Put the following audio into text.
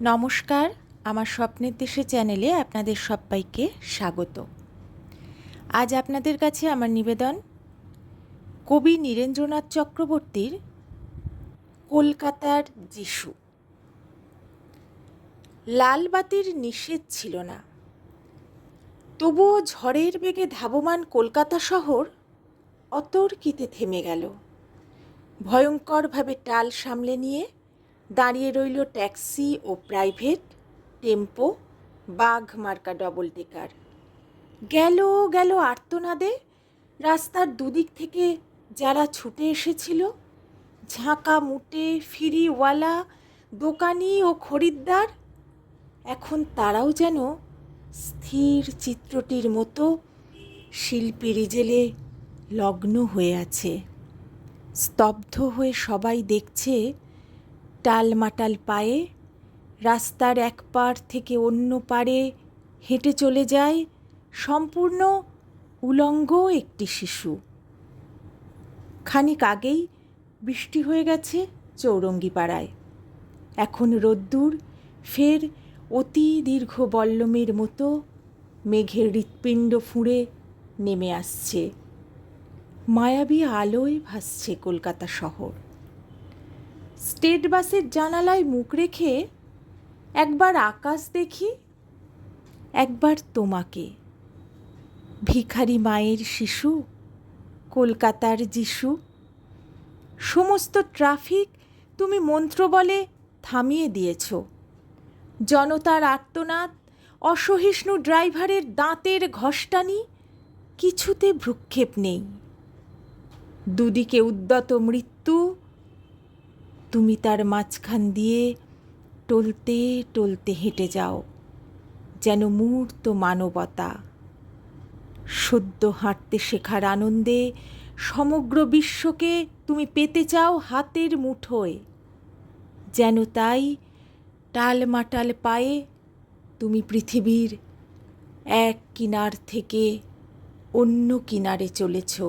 নমস্কার, আমার স্বপ্নের দেশে চ্যানেলে আপনাদের সবাইকে স্বাগত। আজ আপনাদের কাছে আমার নিবেদন, কবি নীরেন্দ্রনাথ চক্রবর্তীর কলকাতার যিশু। লাল বাতির নিষেধ ছিল না। তবুও ঝড়ের বেগে ধাবমান কলকাতা শহর অতর্কিতে থেমে গেল। ভয়ঙ্করভাবে টাল সামলে নিয়ে দাঁড়িয়ে রইল ট্যাক্সি ও প্রাইভেট, টেম্পো, বাঘ মার্কা ডবল টেকার গেল গেল আর্তনাদে। রাস্তার দুদিক থেকে যারা ছুটে এসেছিল, ঝাঁকা মুটে, ফিরিওয়ালা, দোকানি ও খরিদ্দার, এখন তারাও যেন স্থির চিত্রটির মতো শিল্পী রিজেলে লগ্ন হয়ে আছে। স্তব্ধ হয়ে সবাই দেখছে টালমাটাল পায়ে, রাস্তার এক পার থেকে অন্য পারে হেঁটে চলে যায় সম্পূর্ণ উলঙ্গ একটি শিশু। খানিক আগেই বৃষ্টি হয়ে গেছে চৌরঙ্গি পাড়ায় এখন রোদ্দুর, ফের অতি দীর্ঘ বল্লমের মতো মেঘের হৃৎপিণ্ড ফুঁড়ে নেমে আসছে। মায়াবী আলোয় ভাসছে কলকাতা শহর। স্টেট বাসের জানালায় মুখ রেখে একবার আকাশ দেখি, একবার তোমাকে। ভিখারি মায়ের শিশু, কলকাতার যিশু। সমস্ত ট্রাফিক তুমি মন্ত্র বলে থামিয়ে দিয়েছ। জনতার আর্তনাদ, অসহিষ্ণু ড্রাইভারের দাঁতের ঘষ্টানি, কিছুতে ভ্রুক্ষেপ নেই। দুদিকে উদ্যত মৃত্যু তুমি তার মাঝখান দিয়ে টলতে টলতে হেঁটে যাও, যেন মূর্ত মানবতা। সদ্য হাঁটতে শেখার আনন্দে সমগ্র বিশ্বকে তুমি পেতে চাও হাতের মুঠোয়। যেন তাই টালমাটাল পায়ে তুমি পৃথিবীর এক কিনার থেকে অন্য কিনারে চলেছো।